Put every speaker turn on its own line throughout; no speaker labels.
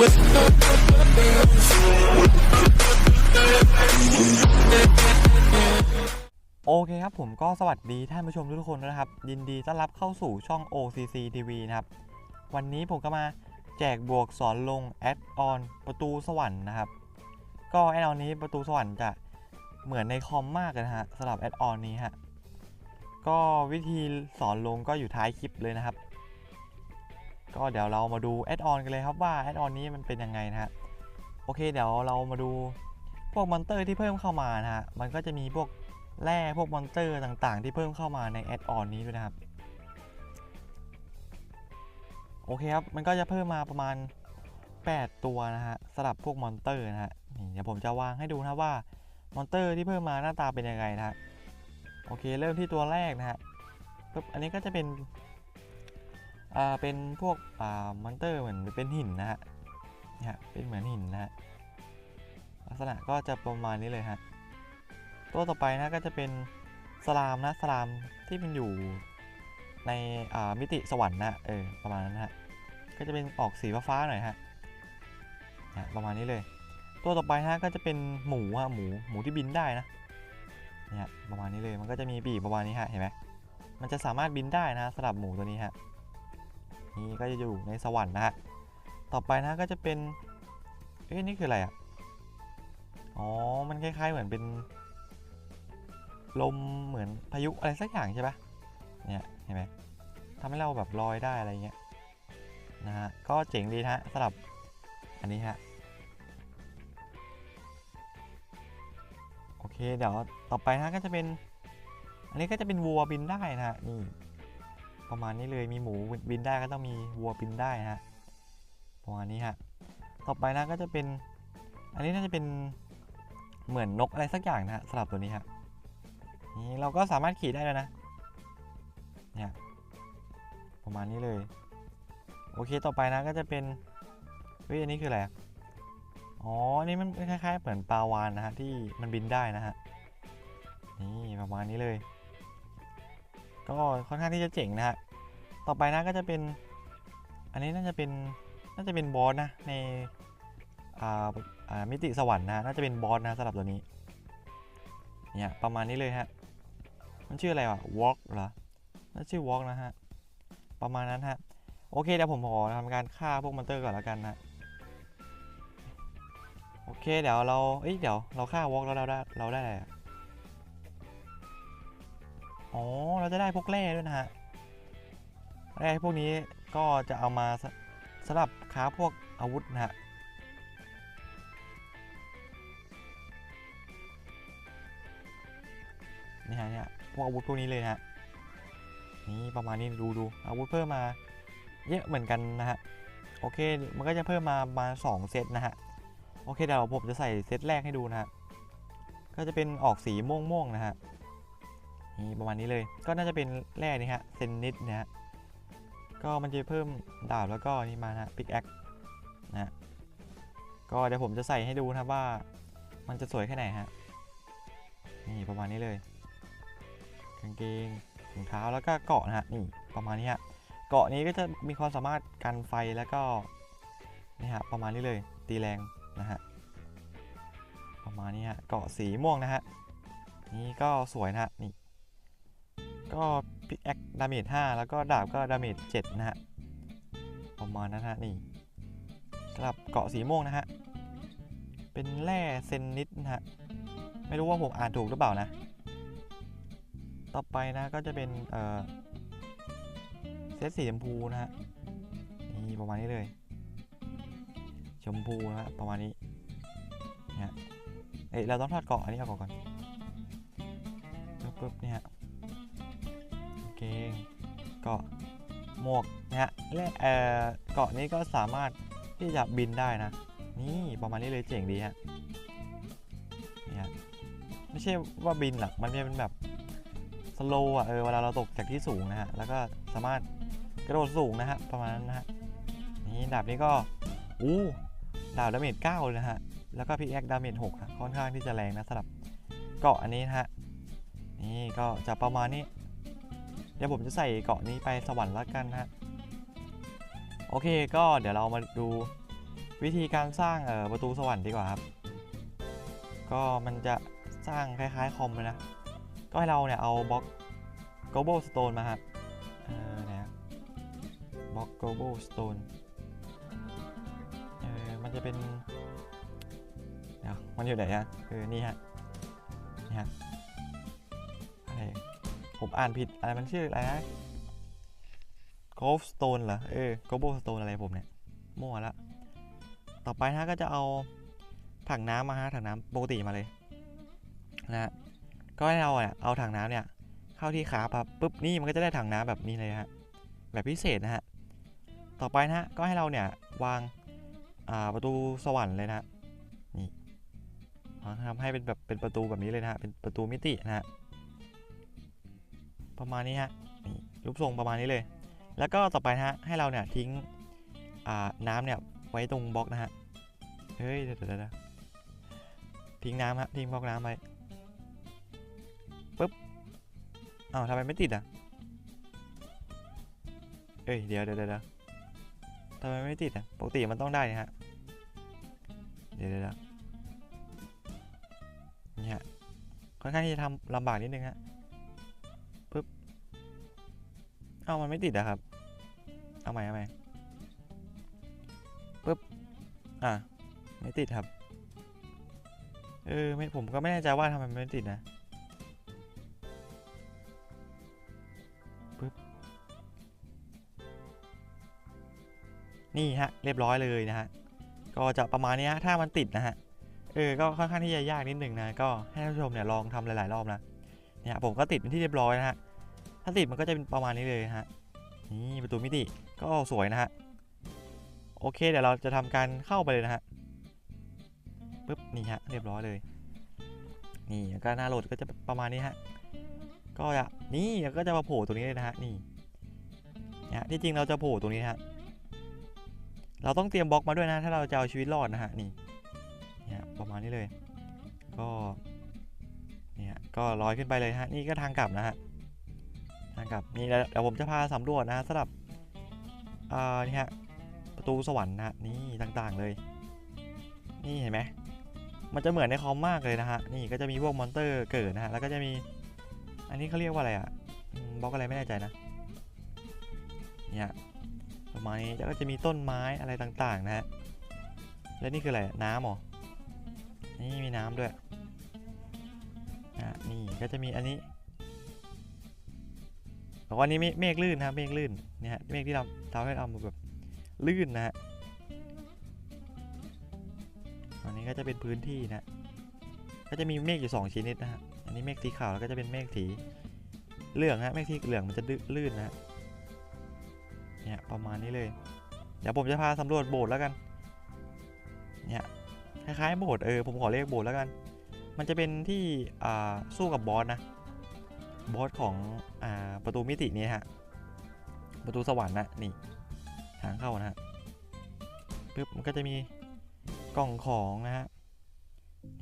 โอเคครับผมก็สวัสดีท่านผู้ชมทุกคนนะครับ ยินดีต้อนรับเข้าสู่ช่อง OCC TV นะครับ วันนี้ผมก็มาแจกบวกสอนลงแอดออนประตูสวรรค์นะครับ ก็แอดออนนี้ประตูสวรรค์จะเหมือนในคอมมากเลยนะฮะสำหรับแอดออนนี้ฮะก็วิธีสอนลงก็อยู่ท้ายคลิปเลยนะครับ ก็เดี๋ยวเรามาดูแอดออนกันเลยครับว่าแอดออนนี้มันเป็นยังไงนะฮะโอเคเดี๋ยวเรามาดูพวกมอนเตอร์ที่เพิ่มเข้ามานะฮะมันก็จะมีพวกแร่พวกมอนเตอร์ต่างๆ ที่เพิ่มเข้ามาในแอดออนนี้ด้วยนะครับโอเคครับมันก็จะเพิ่มมาประมาณ 8 ตัวนะฮะสำหรับพวกมอนเตอร์นะฮะนี่เดี๋ยวผมจะวางให้ดูนะว่ามอนเตอร์ที่เพิ่มมาหน้าตาเป็นยังไงนะฮะโอเคเริ่มที่ตัวแรกนะฮะปึ๊บอันนี้ก็จะเป็น อ่าเป็นพวกอ่ามอนเตอร์เหมือนเป็นหินนะฮะเนี่ฮะเป็นเหมือนหินนะฮะลักษณะก็จะประมาณนี้เลยฮะตัวต่อไปนะก็จะเป็นสลามนะสลามที่มันอยู่ในอ่ามิติสวรรค์นะเออประมาณนั้นฮะก็จะเป็นออกสีฟ้าๆหน่อยฮะนะประมาณนี้เลย ตัวต่อไปนะก็จะเป็นหมูฮะหมูหมูที่บินได้นะเนี่ยประมาณนี้เลยมันก็จะมีปีกประมาณนี้ฮะเห็นไหมมันจะสามารถบินได้นะสำหรับหมูตัวนี้ฮะ นี่ก็จะอยู่ในสวรรค์นะฮะ ต่อไปนะก็จะเป็น เอ้ยนี่คืออะไรอะอ๋อ มันคล้ายๆเหมือนเป็น ลมเหมือนพายุอะไรสักอย่างใช่ปะเนี่ยเห็นไหมทำให้เราแบบลอยได้อะไรเงี้ยนะฮะ ก็เจ๋งดีนะฮะสำหรับอันนี้ฮะ โอเคเดี๋ยวต่อไปนะก็จะเป็น อันนี้ก็จะเป็นวัวบินได้นะฮะนี่ ประมาณนี้เลยมีหมูบินได้ก็ต้องมีวัวบินได้นะฮะประมาณนี้ฮะต่อไปนะก็จะเป็น อันนี้น่าจะเป็นเหมือนนกอะไรสักอย่างนะฮะสำหรับตัวนี้ฮะนี่เราก็สามารถขี่ได้แล้วนะเนี่ยประมาณนี้เลย โอเคต่อไปนะก็จะเป็นเฮ้ยอันนี้คืออะไรอะอ๋ออันนี่มันคล้ายๆเหมือนปลาวานนะฮะที่มันบินได้นะฮะนี่ประมาณนี้เลย ก็ค่อนข้างที่จะเจ๋งนะฮะ ต่อไปนะก็จะเป็น อันนี้น่าจะเป็นน่าจะเป็นบอสนะในอ่าอ่ามิติสวรรค์นะน่าจะเป็นบอสนะสำหรับตัวนี้ เนี่ยประมาณนี้เลยฮะ มันชื่ออะไรวะ walk เหรอ น่าชื่อ walk นะฮะ ประมาณนั้นฮะ โอเคเดี๋ยวผมขอทำการฆ่าพวกมอนเตอร์ก่อนแล้วกันนะ โอเคเดี๋ยวเรา เอ้ยเดี๋ยวเราฆ่า walk แล้วเราได้เราได้อะไร อ๋อ เราจะได้พวกแร่ด้วยนะฮะ แร่พวกนี้ก็จะเอามาสสำหรับค้าพวกอาวุธนะฮะ นี่ฮะเนี่ยพวกอาวุธพวกนี้เลยนะฮะ นี่ประมาณนี้ดูดูอาวุธเพิ่มมาเยอะเหมือนกันนะฮะ โอเค มันก็จะเพิ่มมามาสองเซตนะฮะ โอเคเดี๋ยวผมจะใส่เซตแรกให้ดูนะฮะ ก็จะเป็นออกสีม่วงม่วงๆนะฮะ นี่ประมาณนี้เลย ก็น่าจะเป็นแร่นี่ฮะเซนนิดเนี่ยฮะก็มันจะเพิ่มดาบแล้วก็นี่มานะปิกแอคนะฮะก็เดี๋ยวผมจะใส่ให้ดูนะว่า มันจะสวยแค่ไหนฮะนี่ประมาณนี้เลยกางเกงถุงเท้าแล้วก็เกาะนะฮะนี่ประมาณนี้ฮะเกาะนี้ก็จะมีความสามารถกันไฟแล้วก็นี่ฮะประมาณนี้เลย ตีแรงนะฮะประมาณนี้ฮะเกาะสีม่วงนะฮะนี่ก็สวยนะฮะนี่ ก็พิกแอคดาเมจ5แล้วก็ดาบก็ดาเมจ7นะฮะประมาณนั้นฮะนี่สำหรับเกาะสีม่วงนะฮะ เป็นแร่เซนนิดนะฮะ ไม่รู้ว่าผมอ่านถูกหรือเปล่านะ ต่อไปนะก็จะเป็นเอ่อเซตสีชมพูนะฮะ นี่ประมาณนี้เลย ชมพูนะฮะประมาณนี้เนี่ยฮะเอ้ยเราต้องทอดเกาะอันนี้เอาเกาะก่อนปึ๊บปึ๊บเนี่ย ฮะโอเกาะหมวกนะฮะและเอ่อเกาะนี้ก็สามารถที่จะบินได้นะ นี่ประมาณนี้เลยเจ๋งดีฮะเนี่ยฮะไม่ใช่ว่าบินหรอกมันเป็นแบบสโลว์อะเออเวลาเราตกจากที่สูงนะฮะแล้วก็สามารถกระโดดสูงนะฮะประมาณนั้นนะฮะนี่ดาบนี้ก็อู้ดาบดาเมจ9เลยนะฮะแล้วก็พีแอคดาเมจ6ค่อนข้างที่จะแรงนะสำหรับเกาะอันนี้นะฮะนี่ก็จะประมาณนี้ ดี๋ยวผมจะใส่เกาะนี้ไปสวรรค์แล้วกันนะฮะโอเคก็เดี๋ยวเรามาดูวิธีการสร้างเอ่อประตูสวรรค์ดีกว่าครับ ก็มันจะสร้างคล้ายๆคอมเลยนะ ก็ให้เราเนี่ยเอาบล็อก global stone มาครับเออนะบล็อก global stone เออมันจะเป็นเดี๋ยวมันอยู่ไหนอะเออนี่ฮะนี่ฮะ ผมอ่านผิดอะไรมันชื่ออะไรนะ Ghost Stone เหรอ เออ Global Stone อะไรผมเนี่ย มั่วละ ต่อไปนะก็จะเอาถังน้ำมาฮะถังน้ำปกติมาเลยนะฮะก็ให้เราเนี่ยเอาถังน้ำเนี่ย เข้าที่ขาครับปุ๊บนี่มันก็จะได้ถังน้ำแบบนี้เลยฮะแบบพิเศษนะฮะต่อไปนะฮะก็ให้เราเนี่ยวางาประตูสวรรค์เลยนะฮะนี่ทำให้เป็นแบบเป็นประตูแบบนี้เลยนะฮะเป็นประตูมิตินะฮะ ประมาณนี้ฮะนี่รูปทรงประมาณนี้เลย แล้วก็ต่อไปนะฮะให้เราเนี่ยทิ้งน้ำเนี่ยไว้ตรงบล็อกนะฮะเฮ้ยเดี๋ยวเดี๋ยวเดี๋ยวทิ้งน้ำฮะทิ้งบล็อกน้ำไว้ปุ๊บอ้าวทำไมไม่ติดอะเอ้ยเดี๋ยวเดี๋ยวเดี๋ยวทำไมไม่ติดอะปกติมันต้องได้นะฮะเดี๋ยวเดี๋ยวเดี๋ยวนี่ฮะค่อนข้างที่จะทำลำบากนิดนึงฮะ เอามันไม่ติดอะครับ เอาใหม่เอาใหม่ปุ๊บ อะ ไม่ติดครับ เออไม่ผมก็ไม่แน่ใจว่าทำไมไม่ติดนะปุ๊บ นี่ฮะ เรียบร้อยเลยนะฮะ ก็จะประมาณนี้ฮะ ถ้ามันติดนะฮะ เออ ก็ค่อนข้างที่จะยากนิดหนึ่งนะ ก็ให้ท่านผู้ชมเนี่ยลองทำหลาย ๆ รอบนะ เนี่ยผมก็ติดเป็นที่เรียบร้อยนะฮะ ถ้าติดมันก็จะเป็นประมาณนี้เลยฮะ นี่ประตูมิติก็สวยนะฮะ โอเคเดี๋ยวเราจะทำการเข้าไปเลยนะฮะปึ๊บนี่ฮะเรียบร้อยเลย นี่แล้วก็หน้าโหลดก็จะประมาณนี้ฮะ ก็จะนี่ก็จะมาโผล่ตรงนี้เลยนะฮะนี่เนี่ยที่จริงเราจะโผล่ตรงนี้นะฮะ เราต้องเตรียมบล็อกมาด้วยนะ ถ้าเราจะเอาชีวิตรอดนะฮะนี่เนี่ยประมาณนี้เลย ก็เนี่ยก็ลอยขึ้นไปเลยฮะ นี่ก็ทางกลับนะฮะ ทางกลับนี่เดี๋ยวผมจะพาสำรวจนะฮะสำหรับอ่านี่ฮะประตูสวรรค์นะฮะนี่ต่างๆเลย นี่เห็นไหมมันจะเหมือนในคอมมากเลยนะฮะนี่ก็จะมีพวกมอนเตอร์เกิดนะฮะแล้วก็จะมี อันนี้เขาเรียกว่าอะไรอะบล็อกอะไรไม่แน่ใจนะเนี่ยประมาณนี้แล้วก็จะมีต้นไม้อะไรต่างๆนะฮะและนี่คืออะไรน้ำหรอนี่มีน้ำด้วยนะนี่ก็จะมีอันนี้ บอกว่านี้เมฆลื่นนะเมฆลื่นเนี่ยฮะเมฆที่เราทำให้เราแบบลื่นนะฮะอันนี้ก็จะเป็นพื้นที่นะ ก็จะมีเมฆอยู่สองชนิดนะฮะ อันนี้เมฆสีขาวแล้วก็จะเป็นเมฆสีเหลืองฮะ เมฆสีเหลืองมันจะลื่นนะฮะเนี่ยประมาณนี้เลย เดี๋ยวผมจะพาสำรวจโบสถ์แล้วกัน เนี่ยคล้ายๆโบสถ์เออผมขอเรียกโบสถ์แล้วกัน มันจะเป็นที่อ่าสู้กับบอสนะ บอสของอ่าประตูมิตินี้ฮะ ประตูสวรรค์นะนี่ทางเข้านะฮะปึ๊บมันก็จะมีกล่องของนะฮะ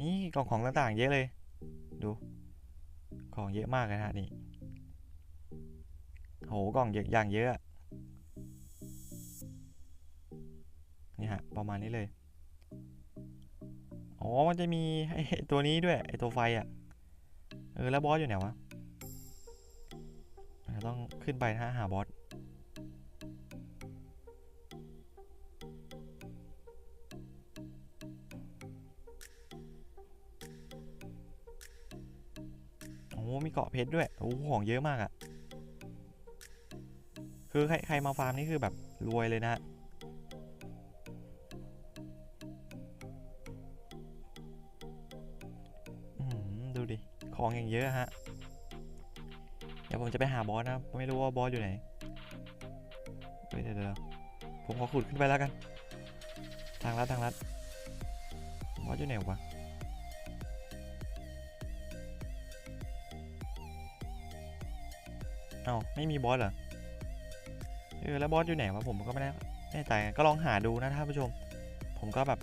นี่กล่องของต่างๆ เยอะเลย ดูของเยอะมากเลยนะฮะนี่โหกล่องเยอะอย่างเยอะนี่ฮะประมาณนี้เลยอ๋อมันจะมีไอ้ตัวนี้ด้วยไอ้ตัวไฟอะเออแล้วบอสอยู่ไหนวะ ต้องขึ้นไปนะหาบอสโอ้มีเกาะเพชรด้วย โอ้ของเยอะมากอะ่ะ คือใครใครมาฟาร์มนี่คือแบบรวยเลยนะดูดิ ของอย่างเยอะฮะ ยวผมจะไปหาบอสนะ ไม่รู้ว่าบอสอยู่ไหนเฮ้ยเดี๋ยวเดี๋ยวผมขอขุดขึ้นไปแล้วกัน ทางลัดทางลัดบอสอยู่ไหนวะเอาไม่มีบอสเหรอเออแล้วบอสอยู่ไหนวะผมก็ไม่แน่แน่ใจก็ลองหาดูนะท่านผู้ชม ผมก็แบบ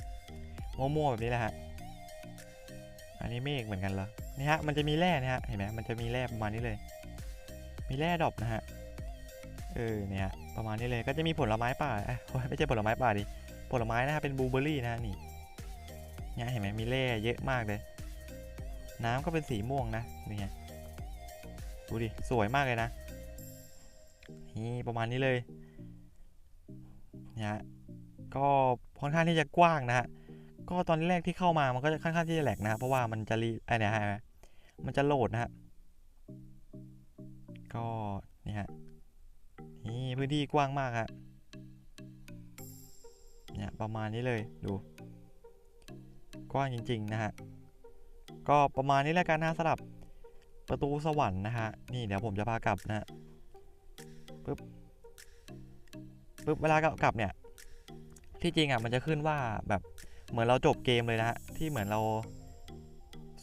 มั่วๆแบบนี้แหละฮะอันนี้เมฆเหมือนกันเหรอนี่ฮะมันจะมีแร่นะฮะเห็นไหมมันจะมีแร่ประมาณนี้เลย มีแร่ดอปนะฮะ เออเนี่ยประมาณนี้เลยก็จะมีผลไม้ป่าเอ้ยโอ้ยไม่ใช่ผลไม้ป่าดิ ผลไม้นะครับเป็นบลูเบอร์รี่นะฮะนี่เนี่ยเห็นไหมมีเล่เยอะมากเลย น้ำก็เป็นสีม่วงนะนี่ฮะดูดิสวยมากเลยนะ นี่ประมาณนี้เลยเนี่ยฮะก็ค่อนข้างที่จะกว้างนะฮะก็ตอนแรกที่เข้ามามันก็จะค่อนข้างที่จะแหลกนะเพราะว่ามันจะรีไอเนี่ยฮะมันจะโหลดนะฮะ ก็เนี่ฮะนี่พื้นที่กว้างมากฮะเนี่ยประมาณนี้เลยดู กว้างจริง ๆ นะฮะ ก็ประมาณนี้แล้วกันนะสำหรับประตูสวรรค์นะฮะนี่เดี๋ยวผมจะพากลับนะฮะปึ๊บปึ๊บเวลากลับเนี่ยที่จริงอะมันจะขึ้นว่าแบบเหมือนเราจบเกมเลยนะฮะที่เหมือนเรา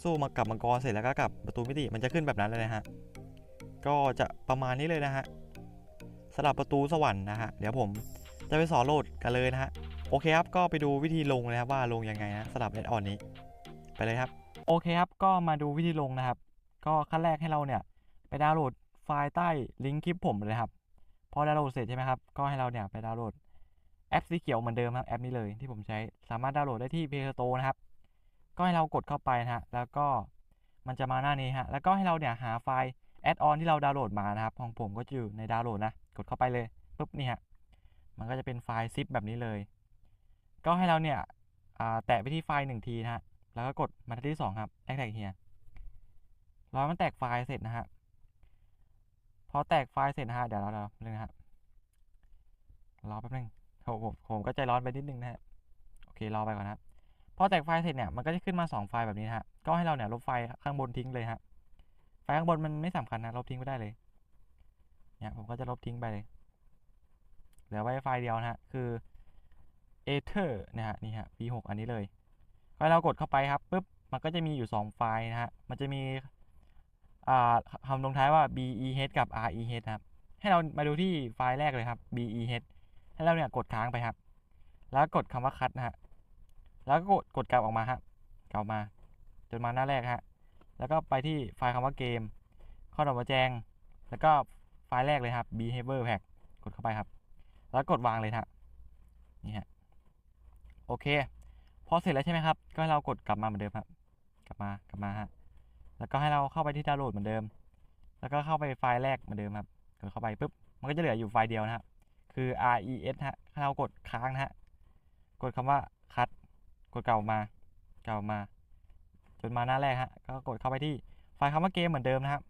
สู้มากับมังกรเสร็จแล้วก็กลับประตูมิติมันจะขึ้นแบบนั้นเลยนะฮะ ก็จะประมาณนี้เลยนะฮะสำหรับประตูสวรรค์นะฮะเดี๋ยวผมจะไปสอนโหลดกันเลยนะฮะโอเคครับก็ไปดูวิธีลงเลยครับว่าลงยังไงนะสำหรับแอดออนนี้ไปเลยครับ โอเคครับก็มาดูวิธีลงนะครับ ก็ขั้นแรกให้เราเนี่ยไปดาวน์โหลดไฟล์ใต้ลิงก์คลิปผมเลยครับพอดาวน์โหลดเสร็จใช่ไหมครับก็ให้เราเนี่ยไปดาวน์โหลดแอปสีเขียวเหมือนเดิมครับแอปนี้เลยที่ผมใช้สามารถดาวน์โหลดได้ที่ Play Store นะครับ ก็ให้เรากดเข้าไปนะฮะแล้วก็มันจะมาหน้านี้ฮะแล้วก็ให้เราเนี่ยหาไฟล์ แอดออนที่เราดาวน์โหลดมานะครับของผมก็จะอยู่ในดาวน์โหลดนะ กดเข้าไปเลยปุ๊บนี่ฮะมันก็จะเป็นไฟล์ซิปแบบนี้เลย ก็ให้เราเนี่ยแตะไปที่ไฟล์หนึ่งทีนะฮะแล้วก็กดมาที่สองครับแอคแท็กเฮียรอมันแตกไฟล์เสร็จนะฮะพอแตกไฟล์เสร็จนะฮะเดี๋ยวเราเราเรื่องนะฮะรอแป๊บนึงผมผมผมก็ใจร้อนไปนิดนึงนะฮะโอเครอไปก่อนนะครับพอแตกไฟล์เสร็จเนี่ยมันก็จะขึ้นมา 2 ไฟล์แบบนี้นะฮะก็ให้เราเนี่ยลบไฟล์ข้างบนทิ้งเลยฮะ ไฟล์ข้างบนมันไม่สำคัญนะลบทิ้งไปได้เลยเนี่ยผมก็จะลบทิ้งไปเลยเหลือไว้ไฟล์เดียวนะฮะคือ ether นะฮะนี่ฮะ v6 อันนี้เลยพอเรากดเข้าไปครับปุ๊บมันก็จะมีอยู่ 2 ไฟล์นะฮะมันจะมีคำลงท้ายว่า beh กับ reh นะครับ ให้เรามาดูที่ไฟล์แรกเลยครับ beh ให้เราเนี่ยกดค้างไปครับ แล้วกดคำว่าคัดนะฮะ แล้วก็กดกดกลับออกมาฮะกลับมา จนมาหน้าแรกฮะ แล้วก็ไปที่ไฟล์คำว่าเกม ข้อดอกมาแจง แล้วก็ไฟล์แรกเลยครับ behavior pack กดเข้าไปครับ แล้วกดวางเลยฮะนี่ฮะ โอเค พอเสร็จแล้วใช่ไหมครับ ก็ให้เรากดกลับมาเหมือนเดิมครับ กลับมา กลับมาฮะ แล้วก็ให้เราเข้าไปที่ดาวน์โหลดเหมือนเดิม แล้วก็เข้าไปไฟล์แรกเหมือนเดิมครับ กดเข้าไปปุ๊บ มันก็จะเหลืออยู่ไฟล์เดียวนะครับ คือ res ฮะให้เรากดค้างนะฮะ กดคำว่าคัด กดเก่ามา เก่ามา จนมาหน้าแรกฮะก็กดเข้าไปที่ไฟล์คำว่าเกมเหมือนเดิมนะครับ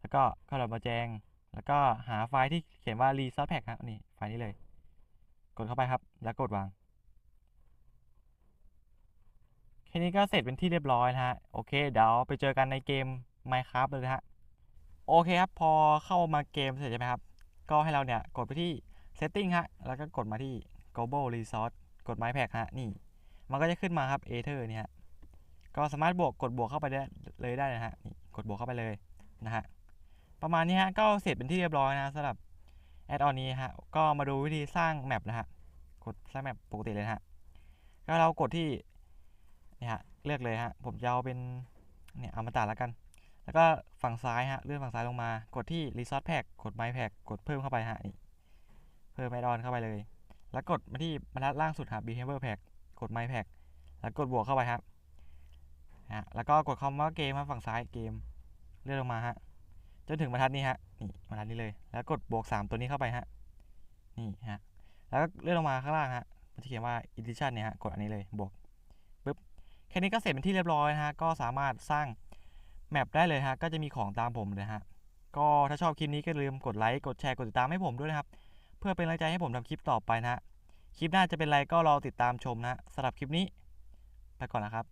แล้วก็เข้าดอกมาแจง แล้วก็หาไฟล์ที่เขียนว่า resource pack ฮะนี่ไฟล์นี้เลย กดเข้าไปครับแล้วกดวางแค่นี้ก็เสร็จเป็นที่เรียบร้อยนะฮะโอเคเดี๋ยวไปเจอกันในเกม Minecraft เลยนะฮะโอเคครับพอเข้ามาเกมเสร็จใช่ไหมครับ ก็ให้เราเนี่ยกดไปที่ setting ฮะแล้วก็กดมาที่ global resource กด my pack ฮะนี่มันก็จะขึ้นมาครับ ether เนี่ยฮะ ก็สามารถบวกกดบวกเข้าไปได้เลยได้นะฮะนี่กดบวกเข้าไปเลยนะฮะประมาณนี้ฮะก็เสร็จเป็นที่เรียบร้อยนะสำหรับแอดออนนี้ฮะก็มาดูวิธีสร้างแมปนะฮะกดสร้างแมปปกติเลยนะฮะก็เรากดที่นี่ฮะเลือกเลยฮะผมจะเอาเป็นเนี่ยอมตะแล้วกัน แล้วก็ฝั่งซ้ายฮะเลื่อนฝั่งซ้ายลงมากดที่ Resource Pack กด My Pack กดเพิ่มเข้าไปฮะนี่เพิ่มแอดออนเข้าไปเลย แล้วกดมาที่บรรทัดล่างสุดครับ Behavior Pack กด My Pack แล้วกดบวกเข้าไปครับ ฮะแล้วก็กดคำว่าเกมครับฝั่งซ้ายเกมเลื่อนลงมาฮะจนถึงบรรทัดนี้ฮะนี่บรรทัดนี้เลย แล้วกดบวก 3 ตัวนี้เข้าไปฮะนี่ฮะแล้วก็เลื่อนลงมาข้างล่างฮะมันจะเขียนว่า edition เนี่ยฮะกดอันนี้เลยบวกปึ๊บแค่นี้ก็เสร็จเป็นที่เรียบร้อยนะฮะก็สามารถสร้างแมปได้เลยฮะก็จะมีของตามผมเลยฮะก็ถ้าชอบคลิปนี้ก็ลืมกดไลค์กดแชร์กดติดตามให้ผมด้วยนะครับ เพื่อเป็นกำลังใจให้ผมทำคลิปต่อไปนะฮะคลิปหน้าจะเป็นไรก็รอติดตามชมนะสำหรับคลิปนี้ ไปก่อนนะครับ